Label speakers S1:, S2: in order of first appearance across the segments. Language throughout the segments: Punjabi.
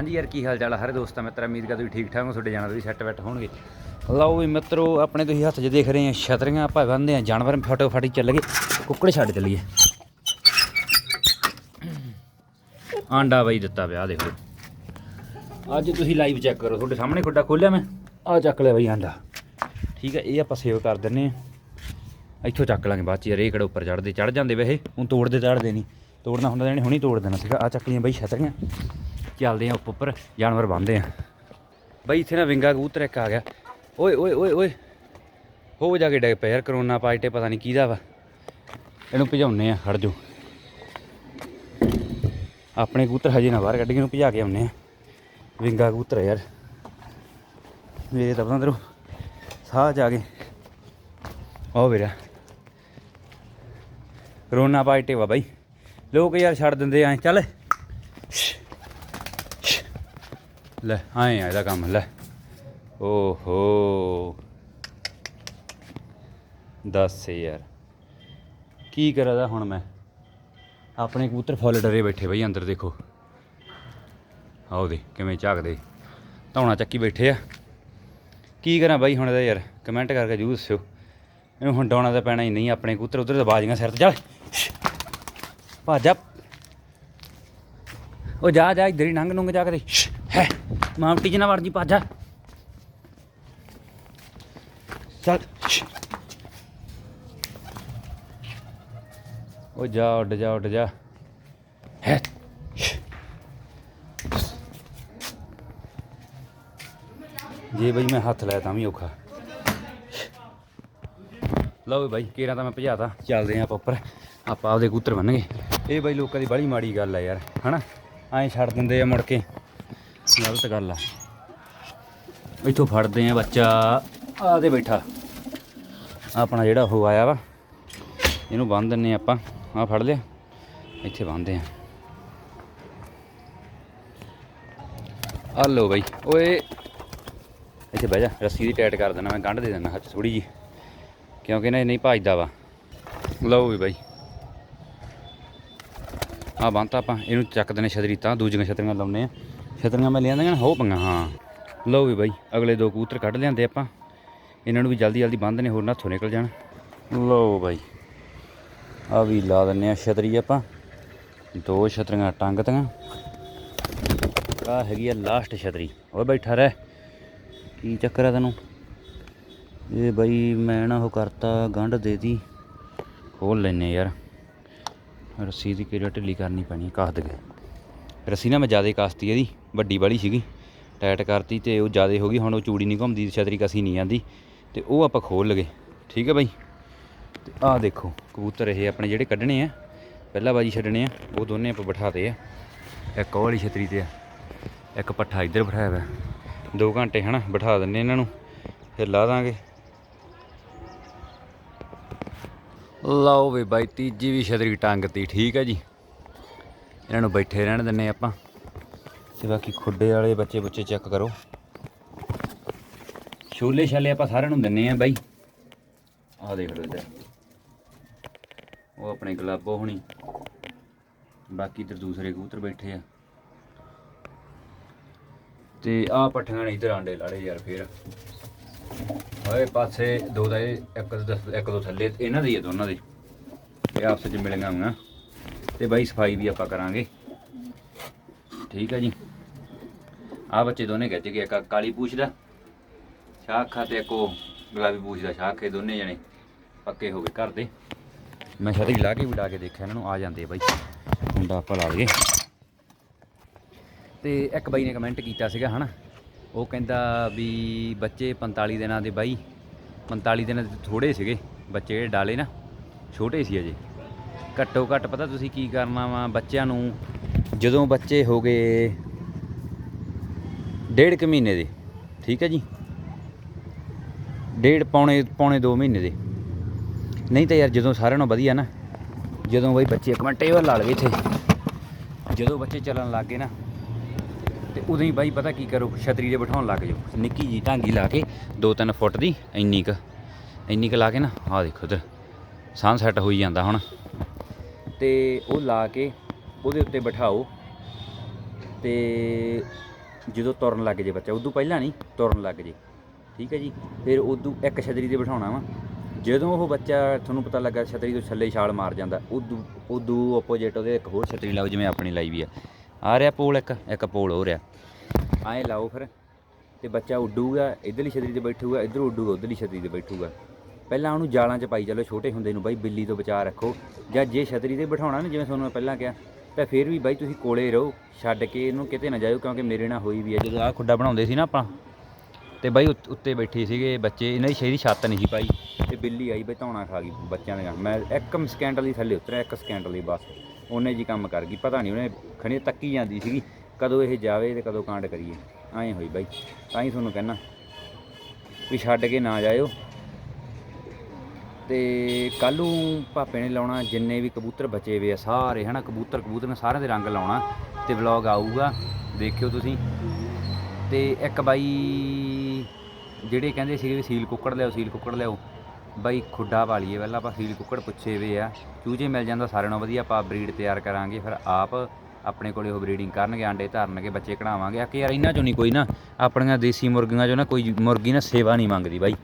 S1: ਹਾਂਜੀ ਯਾਰ, ਕੀ ਹਾਲ ਚਾਲ ਆ? ਹਰੇ ਦੋਸਤਾਂ, ਮਿੱਤਰਾਂ, ਉਮੀਦ ਕਰਦਾ ਤੁਸੀਂ ਠੀਕ ਠਾਕ ਹੋ, ਤੁਹਾਡੇ ਜਾਨਵਰ ਵੀ ਸੈੱਟ ਬੈਠ ਹੋਣਗੇ। ਲਓ ਵੀ ਮਿੱਤਰੋ, ਆਪਣੇ ਤੁਸੀਂ ਹੱਥ 'ਚ ਦੇਖ ਰਹੇ ਆ ਛਤਰੀਆਂ, ਆਪਾਂ ਬੰਨਦੇ ਆ ਜਾਨਵਰ ਫਟੋ ਫਟੀ ਚੱਲ ਗਏ ਕੁੱਕੜ ਛੱਡ ਚੱਲੀਏ। ਆਂਡਾ ਬਾਈ ਦਿੱਤਾ ਵਿਆਹ, ਦੇਖੋ। ਅੱਜ ਤੁਸੀਂ ਲਾਈਵ ਚੈੱਕ ਕਰੋ, ਤੁਹਾਡੇ ਸਾਹਮਣੇ ਖੁੱਡਾ ਖੋਲਿਆ ਮੈਂ ਆ ਚੱਕ ਲਿਆ ਬਾਈ ਆਂਡਾ। ਠੀਕ ਹੈ ਇਹ ਆਪਾਂ ਸੇਵ ਕਰ ਦਿੰਨੇ ਆ। ਇੱਥੋਂ ਚੱਕ ਲਾਂਗੇ ਬਾਅਦ ਚ ਯਾਰ, ਇਹ ਕਿਹੜਾ ਉੱਪਰ ਚੜਦੇ ਚੜ ਜਾਂਦੇ ਵੈਸੇ, ਹੁਣ ਤੋੜਦੇ ਚੜਦੇ ਨਹੀਂ। ਤੋੜਨਾ ਹੁੰਦਾ ਜਾਣੀ ਹੁਣੀ ਤੋੜ ਦੇਣਾ ਸੀਗਾ ਆ ਚੱਕ ਲਈਆਂ ਬਈ ਛਤਰੀਆਂ। ਚੱਲਦੇ ਆ ਉੱਪ- ਉੱਪਰ ਜਾਨਵਰ ਬੰਨਦੇ ਆ। ਬਈ ਇੱਥੇ ਨਾ ਵਿੰਗਾ ਕਬੂਤਰ ਇੱਕ ਆ ਗਿਆ। ਓਏ ਓਏ ਓਏ ਓਏ। ਹੋ ਜਾ ਕੇ ਡਿੱਗ ਪਿਆ ਯਾਰ, ਕਰੋਨਾ ਪਾਰਟੀ ਪਤਾ ਨਹੀਂ ਕਿਹਦਾ ਵਾ। ਇਹਨੂੰ ਭਜਾਉਨੇ ਆ ਖੜ ਜੋ ਆਪਣੇ ਕਬੂਤਰ ਹਜੇ ਨਾ ਬਾਹਰ ਕੱਢ ਕੇ ਇਹਨੂੰ ਭਜਾ ਕੇ ਆਉਨੇ ਆ। ਵਿੰਗਾ ਕਬੂਤਰ ਯਾਰ। ਮੇਰੇ ਤਾਂ ਪਤਾ ਅੰਦਰੋਂ ਸਾਹ ਜਾ ਕੇ ਉਹ ਵੀਰਾ। ਕਰੋਨਾ ਪਾਰਟੀ ਵਾ ਬਾਈ। ਲੋਕ ਯਾਰ ਛੱਡ ਦਿੰਦੇ ਆ, ਚੱਲ। ਲੈ, ਆਏ ਆ ਇਹਦਾ ਕੰਮ, ਲੈ। ਓਹੋ। ਦੱਸ ਯਾਰ, ਕੀ ਕਰਾਂ ਦਾ ਹੁਣ ਮੈਂ? ਆਪਣੇ ਕਬੂਤਰ ਫੁੱਲ ਡਰੇ ਬੈਠੇ ਬਈ ਅੰਦਰ, ਦੇਖੋ। ਆਓ ਦੇ, ਕਿਵੇਂ ਝਾਕਦੇ। ਧੌਣਾ ਚੱਕੀ ਬੈਠੇ ਆ। ਕੀ ਕਰਾਂ ਬਾਈ ਹੁਣ ਇਹਦਾ ਯਾਰ? ਕਮੈਂਟ ਕਰਕੇ ਜਰੂਰ ਦੱਸਿਓ। ਇਹਨੂੰ ਹੁਣ ਡਾਉਣਾ ਤਾਂ ਪੈਣਾ ਹੀ ਨਹੀਂ, ਆਪਣੇ ਕਬੂਤਰ ਉਧਰ ਤਾਂ ਬਾਜੀਆਂ ਸਿਰ ਤੇ। ਚੱਲ। ਭੱਜ ਜਾ। ਉਹ ਜਾ ਜਾ, ਇੱਧਰ ਹੀ ਨੰਗ ਨੁੰਗ ਜਾ ਕੇ ਹੈ। ਮਾਮਟੀ ਚ ਨਾ ਵੜ ਜੀ ਭੱਜ ਜਾ। ਚੱਲ ਉਹ ਜਾ ਉੱਡ ਜਾ ਉੱਡ, ਜਾ। ਹੈ। ਜੇ ਬਈ ਮੈਂ ਹੱਥ ਲਾਇਆ ਤਾਂ ਵੀ ਔਖਾ। ਲਓ ਬਾਈ, ਕੇਰਾਂ ਤਾਂ ਮੈਂ ਭਜਾਤਾ। ਚੱਲਦੇ ਆਂ ਆਪਾਂ ਉੱਪਰ। ਆਪਾਂ ਆਪਦੇ ਕੂਤਰ ਬੰਨਗੇ ਇਹ ਬਾਈ ਲੋਕਾਂ ਦੀ ਬੜੀ ਮਾੜੀ ਗੱਲ ਆ ਯਾਰ, ਹਨਾ? ਐਂ ਛੱਡ ਦਿੰਦੇ ਆ ਮੁੜ ਕੇ। ਗਲਤ ਗੱਲ ਆ। ਇੱਥੋਂ ਫੜਦੇ ਆ ਬੱਚਾ, ਆ ਤੇ ਬੈਠਾ। ਆਪਣਾ ਜਿਹੜਾ ਉਹ ਆਇਆ ਵਾ, ਇਹਨੂੰ ਬੰਨ ਦਿੰਨੇ ਆਪਾਂ। ਆ ਫੜ ਲਿਆ, ਇੱਥੇ ਬੰਨਦੇ ਆ। ਆ ਲਓ ਬਾਈ, ਓਏ। ਇੱਥੇ ਬਹਿ ਜਾ, ਰੱਸੀ ਦੀ ਟਾਈਟ ਕਰ ਦੇਣਾ ਮੈਂ, ਗੰਢ ਦੇ ਦੇਣਾ ਹੱਥ ਥੋੜੀ ਜੀ ਕਿਉਂਕਿ ਨਾ ਇਹ ਨਹੀਂ ਭੱਜਦਾ ਵਾ। ਲਓ ਵੀ ਬਾਈ। ਆ ਬੰਨਤਾ ਆਪਾਂ, ਇਹਨੂੰ ਚੱਕ ਦਨੇ ਛਤਰੀ ਤਾਂ, ਦੂਜੀਆਂ ਛਤਰੀਆਂ ਲਾਉਨੇ ਆ। ਛਤਰੀਆਂ ਮੈਂ ਲਿਆਂਦੀਆਂ ਨਾ ਹੋ ਪੰਗਾ, ਹਾਂ। ਲਓ ਵੀ ਬਾਈ, ਅਗਲੇ ਦੋ ਕਬੂਤਰ ਕੱਢ ਲਿਆਂਦੇ ਆਪਾਂ। ਇਹਨਾਂ ਨੂੰ ਵੀ ਜਲਦੀ ਜਲਦੀ ਬੰਦ ਨੇ ਹੋਰ ਨਾ ਹੱਥੋਂ ਨਿਕਲ ਜਾਣ। ਲਓ ਬਾਈ ਆ ਵੀ ਲਾ ਦਿੰਨੇ ਆ ਛਤਰੀ ਆਪਾਂ। ਦੋ ਛਤਰੀਆਂ ਟੰਗ ਤੀਆਂ। ਆ ਹੈਗੀ ਆ ਲਾਸਟ ਛਤਰੀ। ਓਏ ਬੈਠਾ ਰਹਿ ਕੀ ਚੱਕਰ ਆ ਤੈਨੂੰ? ਇਹ ਬਾਈ, ਮੈਂ ਨਾ ਉਹ ਕਰਤਾ, ਗੰਢ ਦੇਤੀ ਖੋਲ ਲੈਨੇ ਯਾਰ। ਰੱਸੀ ਦੀ ਕਿਹੜਾ ਢਿੱਲੀ ਕਰਨੀ ਪੈਣੀ ਕਾਹ ਦੇ ਰੱਸੀ ਨਾ ਮੈਂ ਜ਼ਿਆਦਾ ਕਾਸਤੀ ਇਹਦੀ, ਵੱਡੀ ਵਾਲੀ ਸੀਗੀ। ਟਾਈਟ ਕਰਤੀ ਤੇ ਉਹ ਜ਼ਿਆਦਾ ਹੋ ਗਈ, ਹੁਣ ਉਹ ਚੂੜੀ ਨਹੀਂ ਘੁੰਮਦੀ ਛਤਰੀ ਕਸੀ ਨਹੀਂ ਆਂਦੀ। ਤੇ ਉਹ ਆਪਾਂ ਖੋਲ ਲਗੇ। ਠੀਕ ਹੈ ਬਾਈ? ਤੇ ਆਹ ਦੇਖੋ, ਕਬੂਤਰ ਇਹ ਆਪਣੇ ਜਿਹੜੇ ਕੱਢਣੇ ਆ, ਪਹਿਲਾ ਬਾਜੀ ਛੱਡਣੇ ਆ, ਉਹ ਦੋਨੇ ਆਪਾਂ ਬਿਠਾਤੇ ਆ। ਇੱਕ ਉਹ ਵਾਲੀ ਛਤਰੀ ਤੇ ਆ, ਇੱਕ ਪੱਠਾ ਇੱਧਰ ਬਿਠਾਇਆ ਹੋਇਆ 2 ਘੰਟੇ ਹਨਾ, ਬਿਠਾ ਦਿੰਨੇ ਇਹਨਾਂ ਨੂੰ, ਫਿਰ ਲਾ ਦਾਂਗੇ। ਲਓ ਵੀ ਬਾਈ, ਤੀਜੀ ਵੀ ਛਤਰੀ ਟੰਗਤੀ ਠੀਕ ਹੈ ਜੀ। ਇਹਨਾਂ ਨੂੰ ਬੈਠੇ ਰਹਿਣ ਦਿੰਨੇ ਆਪਾਂ। ਤੇ ਬਾਕੀ ਖੁੱਡੇ ਵਾਲੇ ਬੱਚੇ ਬੁੱਚੇ ਚੈੱਕ ਕਰੋ। ਛੋਲੇ ਛਾਲੇ ਆਪਾਂ ਸਾਰਿਆਂ ਨੂੰ ਦਿੰਨੇ ਆ ਬਾਈ। ਆਹ ਦੇਖ ਲਓ ਇੱਧਰ। ਉਹ ਆਪਣੇ ਗੁਲਾਬੋ ਹੋਣੀ। ਬਾਕੀ ਇੱਧਰ ਦੂਸਰੇ ਕਬੂਤਰ ਬੈਠੇ ਆ। ਤੇ ਆਹ ਪੱਠੀਆਂ ਨੇ ਇੱਧਰ ਆਂਡੇ ਲਾੜੇ ਯਾਰ ਫੇਰ। ਓਏ ਪਾਸੇ ਦੋ ਦਾ ਇੱਕ ਦੋ ਇੱਕ ਦੋ ਥੱਲੇ। ਇਹਨਾਂ ਦੇ ਹੀ ਆ ਦੋਨਾਂ ਦੇ। ਇਹ ਆਪਸ ਵਿੱਚ ਮਿਲੀਆਂ ਹੋਈਆਂ। ਤੇ ਬਾਈ ਸਫ਼ਾਈ ਵੀ ਆਪਾਂ ਕਰਾਂਗੇ। ਠੀਕ ਹੈ ਜੀ। ਆ ਬੱਚੇ ਦੋਨੇ ਗੱਜ ਗਏ, ਇੱਕ ਕਾਲੀ ਪੂਛ ਦਾ ਸ਼ਾਖਾ ਤੇ ਇੱਕ ਉਹ ਗੁਲਾਬੀ ਪੂਛ ਦਾ ਸ਼ਾਖ ਦੋਨੇ ਜਣੇ ਪੱਕੇ ਹੋ ਗਏ ਘਰ ਦੇ। ਮੈਂ ਛਤਰੀ ਲਾ ਕੇ ਵੀ ਡਾ ਕੇ ਦੇਖਿਆ, ਇਹਨਾਂ ਨੂੰ ਆ ਜਾਂਦੇ ਬਾਈ। ਮੁੰਡਾ ਆਪਾਂ ਲਾ ਲਈਏ। ਤੇ ਇੱਕ ਬਾਈ ਨੇ ਕਮੈਂਟ ਕੀਤਾ ਸੀਗਾ, ਹਨਾ? ਉਹ ਕਹਿੰਦਾ ਵੀ ਬੱਚੇ 45 ਦਿਨਾਂ ਦੇ ਬਾਈ 45 ਦਿਨਾਂ ਦੇ ਥੋੜੇ ਸੀਗੇ, ਬੱਚੇ ਜਿਹੜੇ ਡਾਲੇ ਨਾ, ਛੋਟੇ ਸੀ ਅਜੇ। ਘੱਟੋ ਘੱਟ ਪਤਾ ਤੁਸੀਂ ਕੀ ਕਰਨਾ ਵਾ ਬੱਚਿਆਂ ਨੂੰ? ਜਦੋਂ ਬੱਚੇ ਹੋ ਗਏ ਡੇਢ ਕੁ ਮਹੀਨੇ ਦੇ, ਠੀਕ ਹੈ ਜੀ? ਡੇਢ ਪੌਣੇ ਪੌਣੇ 2 ਮਹੀਨੇ ਦੇ। ਨਹੀਂ ਤਾਂ ਯਾਰ ਜਦੋਂ ਸਾਰਿਆਂ ਨੂੰ ਵਧੀਆ ਨਾ, ਜਦੋਂ ਬਈ ਬੱਚੇ ਇੱਕ ਮਿੰਟ ਟੇਬਲ ਲਾ ਲਵੇ ਇੱਥੇ, ਜਦੋਂ ਬੱਚੇ ਚੱਲਣ ਲੱਗ ਗਏ ਨਾ, ਤੇ ਉਦੋਂ ਹੀ ਬਾਈ ਪਤਾ ਕੀ ਕਰੋ, ਛਤਰੀ ਦੇ ਬਿਠਾਉਣ ਲੱਗ ਜਾਓ। ਨਿੱਕੀ ਜੀ ਢਾਂਗੀ ਲਾ ਕੇ 2-3 ਫੁੱਟ ਦੀ, ਇੰਨੀ ਕ ਇੰਨੀ ਕ ਲਾ ਕੇ ਨਾ, ਆਹ ਦੇਖੋ ਇਧਰ ਸਾਹ ਸੈੱਟ ਹੋਈ ਜਾਂਦਾ ਹੁਣ। ਤੇ ਉਹ ਲਾ ਕੇ ਉਹਦੇ ਉੱਤੇ ਬਿਠਾਓ ਤੇ ਜਦੋਂ ਤੁਰਨ ਲੱਗ ਜੇ ਬੱਚਾ, ਉਦੋਂ ਪਹਿਲਾਂ ਨਹੀਂ, ਤੁਰਨ ਲੱਗ ਜੇ। ਠੀਕ ਹੈ ਜੀ? ਫਿਰ ਉਦੋਂ ਇੱਕ ਛਤਰੀ ਤੇ ਬਿਠਾਉਣਾ ਵਾ। ਜਦੋਂ ਉਹ ਬੱਚਾ ਤੁਹਾਨੂੰ ਪਤਾ ਲੱਗਾ ਛਤਰੀ ਤੋਂ ਛੱਲੇ ਛਾਲ ਮਾਰ ਜਾਂਦਾ, ਉਦੋਂ ਉਦੋਂ ਆਪੋਜੀਟ ਉਹਦੇ ਇੱਕ ਹੋਰ ਛਤਰੀ ਲਾਓ, ਜਿਵੇਂ ਆਪਣੀ ਲਾਈ ਵੀ ਆ। ਆ ਰਿਹਾ ਪੋਲ ਇੱਕ ਇੱਕ ਪੋਲ ਹੋ ਰਿਹਾ। ਐਂ ਲਾਓ ਫਿਰ, ਤੇ ਬੱਚਾ ਉੱਡੂਗਾ, ਇਧਰਲੀ ਛਤਰੀ ਤੇ ਬੈਠੂਗਾ, ਇਧਰ ਉੱਡੂਗਾ, ਉਧਰਲੀ ਛਤਰੀ ਤੇ ਬੈਠੂਗਾ। ਪਹਿਲਾਂ ਉਹਨੂੰ ਜਾਲਾਂ 'ਚ ਪਾਈ ਚੱਲੋ, ਛੋਟੇ ਹੁੰਦੇ ਨੂੰ ਬਾਈ, ਬਿੱਲੀ ਤੋਂ ਬਚਾ ਰੱਖੋ। ਜਾਂ ਜੇ ਛਤਰੀ ਤੇ ਬਿਠਾਉਣਾ ਨਾ, ਜਿਵੇਂ ਤੁਹਾਨੂੰ ਮੈਂ ਪਹਿਲਾਂ ਕਿਹਾ, ਤਾਂ ਫਿਰ ਵੀ ਬਾਈ ਤੁਸੀਂ ਕੋਲੇ ਰਹੋ, ਛੱਡ ਕੇ ਇਹਨੂੰ ਕਿਤੇ ਨਾ ਜਾਇਓ, ਕਿਉਂਕਿ ਮੇਰੇ ਨਾਲ ਹੋਈ ਵੀ ਹੈ ਜਦੋਂ ਆਹ ਖੁੱਡਾ ਬਣਾਉਂਦੇ ਸੀ ਨਾ ਆਪਾਂ, ਤੇ ਬਾਈ ਉੱਤੇ ਬੈਠੇ ਸੀਗੇ ਬੱਚੇ, ਇਹਨਾਂ ਦੀ ਸ਼ੇਰੀ ਛੱਤ ਨਹੀਂ ਸੀ ਪਾਈ, ਤੇ ਬਿੱਲੀ ਆਈ ਬਈ ਧੌਣਾ ਖਾ ਗਈ ਬੱਚਿਆਂ ਦੇ ਮੈਂ ਇੱਕ ਸਕਿੰਟ ਲਈ ਥੱਲੇ ਉਤਰਿਆ, ਇੱਕ ਸਕਿੰਟ ਲਈ ਬਸ, ਉਹਨੇ ਜੀ ਕੰਮ ਕਰ ਗਈ, ਪਤਾ ਨਹੀਂ ਉਹਨੇ ਖਣੀ ਤੱਕੀ ਜਾਂਦੀ ਸੀਗੀ, ਕਦੋਂ ਇਹ ਜਾਵੇ ਤੇ ਕਦੋਂ ਕਾਂਡ ਕਰੀਏ, ਐਂ ਹੋਈ ਬਾਈ, ਤਾਂ ਹੀ ਤੁਹਾਨੂੰ ਕਹਿਣਾ ਵੀ ਛੱਡ ਕੇ ਨਾ ਜਾਇਓ। ਤੇ ਕੱਲ੍ਹ ਨੂੰ ਭਾਪੇ ਨੇ ਲਾਉਣਾ ਜਿੰਨੇ ਵੀ ਕਬੂਤਰ ਬਚੇ ਹੋਏ ਆ ਸਾਰੇ, ਹਨਾ? ਕਬੂਤਰ ਕਬੂਤਰ ਨੇ ਸਾਰਿਆਂ ਦੇ ਰੰਗ ਲਾਉਣਾ ਤੇ ਵਲੌਗ ਆਊਗਾ, ਦੇਖਿਓ ਤੁਸੀਂ। ਤੇ ਇੱਕ ਬਾਈ ਜਿਹੜੇ ਕਹਿੰਦੇ ਸੀਗੇ ਵੀ ਸੀਲ ਕੁੱਕੜ ਲਿਆਓ, ਸੀਲ ਕੁੱਕੜ ਲਿਆਓ। ਬਾਈ ਖੁੱਡਾ ਪਾ ਲਈਏ ਪਹਿਲਾਂ ਆਪਾਂ, ਸੀਲ ਕੁੱਕੜ ਪੁੱਛੇ ਵੇ ਆ। ਚੂਜੇ ਮਿਲ ਜਾਂਦਾ ਸਾਰਿਆਂ ਨੂੰ ਵਧੀਆ, ਆਪਾਂ ਬਰੀਡ ਤਿਆਰ ਕਰਾਂਗੇ, ਫਿਰ ਆਪ ਆਪਣੇ ਕੋਲੇ ਉਹ ਬਰੀਡਿੰਗ ਕਰਨਗੇ, ਆਂਡੇ ਧਰਨਗੇ, ਬੱਚੇ ਕਢਾਵਾਂਗੇ। ਆ ਕਿ ਯਾਰ ਇਹਨਾਂ ਚੋਂ ਨਹੀਂ ਕੋਈ ਨਾ, ਆਪਣੀਆਂ ਦੇਸੀ ਮੁਰਗੀਆਂ ਚੋਂ ਨਾ ਕੋਈ ਮੁਰਗੀ ਨਾ ਸੇਵਾ ਨਹੀਂ ਮੰਗਦੀ ਬਾਈ।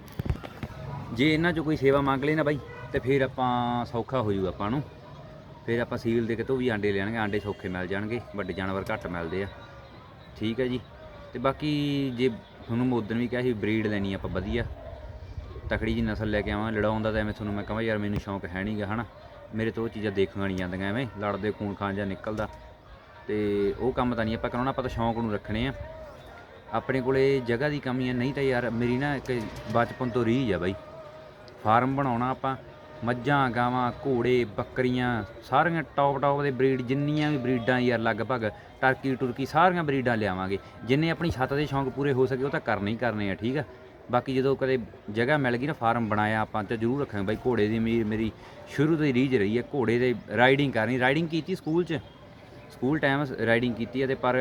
S1: ਜੇ ਇਹਨਾਂ ਚੋਂ ਕੋਈ ਸੇਵਾ ਮੰਗ ਲਈ ਨਾ ਬਾਈ, ਤੇ ਫਿਰ ਆਪਾਂ ਸੌਖਾ ਹੋ ਜੂ ਆਪਾਂ ਨੂੰ। ਫਿਰ ਆਪਾਂ ਸੀਲ ਦੇ ਕਿਤੋਂ ਵੀ ਆਂਡੇ ਲੈਣਗੇ ਆਂਡੇ ਸੌਖੇ ਮਿਲ ਜਾਣਗੇ, ਵੱਡੇ ਜਾਨਵਰ ਘੱਟ ਮਿਲਦੇ ਆ। ਠੀਕ ਹੈ ਜੀ। ਤੇ ਬਾਕੀ ਜੇ ਤੁਹਾਨੂੰ ਮੈਂ ਵੀ ਕਿਹਾ ਸੀ ਬਰੀਡ ਲੈਣੀ ਆਪਾਂ ਵਧੀਆ। ਤਕੜੀ ਜੀ ਨਸਲ ਲੈ ਕੇ ਆਵਾਂ ਲੜਾਉਣ ਦਾ ਤਾਂ ਐਵੇਂ ਤੁਹਾਨੂੰ ਮੈਂ ਕਹਾਂ, ਯਾਰ ਮੈਨੂੰ ਸ਼ੌਂਕ ਹੈ ਨਹੀਂਗਾ ਹਨਾ। ਮੇਰੇ ਤੋਂ ਉਹ ਚੀਜ਼ਾਂ ਦੇਖੀਆਂ ਨਹੀਂ ਜਾਂਦੀਆਂ ਐਵੇਂ, ਲੜਦੇ, ਖੂਨ ਖਾਨ ਜਾਂ ਨਿਕਲਦਾ। ਤੇ ਉਹ ਕੰਮ ਤਾਂ ਨਹੀਂ, ਆਪਾਂ ਕਰਾਉਣਾ, ਆਪਾਂ ਤਾਂ ਸ਼ੌਂਕ ਨੂੰ ਰੱਖਣੇ ਆ। ਆਪਣੇ ਕੋਲੇ ਜਗ੍ਹਾ ਦੀ ਕਮੀ ਹੈ ਨਹੀਂ ਤਾਂ ਯਾਰ ਮੇਰੀ ਨਾ ਇੱਕ ਬਚਪਨ ਤੋਂ ਰੀਝ ਆ ਬਾਈ। ਫਾਰਮ ਬਣਾਉਣਾ ਆਪਾਂ। ਮੱਝਾਂ, ਗਾਵਾਂ, ਘੋੜੇ, ਬੱਕਰੀਆਂ, ਸਾਰੀਆਂ ਟੌਪ ਟੌਪ ਦੇ ਬਰੀਡ ਜਿੰਨੀਆਂ ਵੀ ਬਰੀਡਾਂ ਯਾਰ, ਲਗਭਗ ਟਰਕੀ ਟੁਰਕੀ ਸਾਰੀਆਂ ਬਰੀਡਾਂ ਲਿਆਵਾਂਗੇ। ਜਿੰਨੇ ਆਪਣੀ ਛੱਤ ਦੇ ਸ਼ੌਂਕ ਪੂਰੇ ਹੋ ਸਕੇ, ਉਹ ਤਾਂ ਕਰਨੇ ਹੀ ਕਰਨੇ ਆ, ਠੀਕ ਆ? ਬਾਕੀ ਜਦੋਂ ਕਦੇ ਜਗ੍ਹਾ ਮਿਲ ਗਈ ਨਾ, ਫਾਰਮ ਬਣਾਇਆ ਆਪਾਂ, ਤਾਂ ਜ਼ਰੂਰ ਰੱਖਾਂਗੇ। ਬਾਈ, ਘੋੜੇ ਦੀ ਮੇਰੀ ਮੇਰੀ ਸ਼ੁਰੂ ਤੋਂ ਹੀ ਰੀਝ ਰਹੀ ਹੈ ਘੋੜੇ ਦੇ ਰਾਈਡਿੰਗ ਕਰਨੀ। ਰਾਈਡਿੰਗ ਕੀਤੀ ਸਕੂਲ 'ਚ? ਸਕੂਲ ਟਾਈਮ ਰਾਈਡਿੰਗ ਕੀਤੀ ਹੈ ਤੇ ਪਰ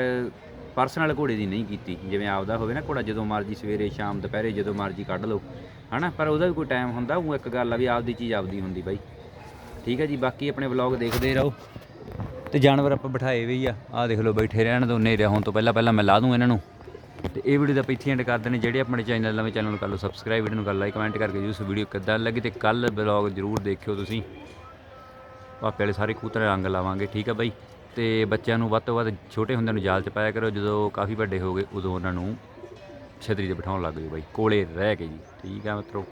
S1: ਪਰਸਨਲ ਘੋੜੇ ਦੀ ਨਹੀਂ ਕੀਤੀ। ਜਿਵੇਂ ਆਪਦਾ ਹੋਵੇ ਨਾ ਘੋੜਾ, ਜਦੋਂ ਮਰਜ਼ੀ ਸਵੇਰੇ, ਸ਼ਾਮ, ਦੁਪਹਿਰੇ, ਜਦੋਂ ਮਰਜ਼ੀ ਕੱਢ ਲਓ। ਹਨਾ? ਪਰ ਉਹਦਾ ਵੀ ਕੋਈ ਟਾਈਮ ਹੁੰਦਾ, ਉਹ ਇੱਕ ਗੱਲ ਆ ਵੀ ਆਪਦੀ ਚੀਜ਼ ਆਪਦੀ ਹੁੰਦੀ ਬਾਈ। ਠੀਕ ਹੈ ਜੀ, ਬਾਕੀ ਆਪਣੇ ਵਲੌਗ ਦੇਖਦੇ ਰਹੋ। ਤੇ ਜਾਨਵਰ ਆਪਾਂ ਬਿਠਾਏ ਵੀ ਆ। ਆਹ ਦੇਖ ਲਓ ਬੈਠੇ ਰਹਿਣ ਦੋ, ਹਨੇਰੇ ਹੋਣ ਤੋਂ ਪਹਿਲਾਂ ਪਹਿਲਾਂ ਮੈਂ ਲਾ ਦੂੰ ਇਹਨਾਂ ਨੂੰ। ਤੇ ਇਹ ਵੀਡੀਓ ਦਾ ਪਿੱਛੇ ਐਂਡ ਕਰਦੇ ਨੇ ਜਿਹੜੇ ਆਪਣੇ ਚੈਨਲ ਨਵੇਂ ਚੈਨਲ ਨੂੰ ਕਰ ਲਓ ਸਬਸਕ੍ਰਾਈਬ ਵੀਡੀਓ ਨੂੰ ਕਰ ਲਾਈਕ ਕਮੈਂਟ ਕਰਕੇ ਜੀ ਉਸ ਵੀਡੀਓ ਕਿੱਦਾਂ ਲੱਗੀ ਤੇ ਕੱਲ ਵਲੌਗ ਜ਼ਰੂਰ ਦੇਖਿਓ ਤੁਸੀਂ। ਭਾਪੇ ਵਾਲੇ ਸਾਰੇ ਕਬੂਤਰ ਰੰਗ ਲਾਵਾਂਗੇ, ਠੀਕ ਆ ਬਾਈ? ਤੇ ਬੱਚਿਆਂ ਨੂੰ ਵੱਧ ਤੋਂ ਵੱਧ ਛੋਟੇ ਹੁੰਦਿਆਂ ਨੂੰ ਜਾਲ 'ਚ ਪਾਇਆ ਕਰੋ, ਜਦੋਂ ਕਾਫੀ ਵੱਡੇ ਹੋ ਗਏ, ਉਦੋਂ ਉਹਨਾਂ ਨੂੰ ਛਤਰੀ ਤੇ ਬਿਠਾਉਣ ਲੱਗ ਜਾਓ ਬਾਈ ਕੋਲੇ ਰਹਿ ਕੇ ਜੀ ਠੀਕ ਆ ਮਿੱਤਰੋ।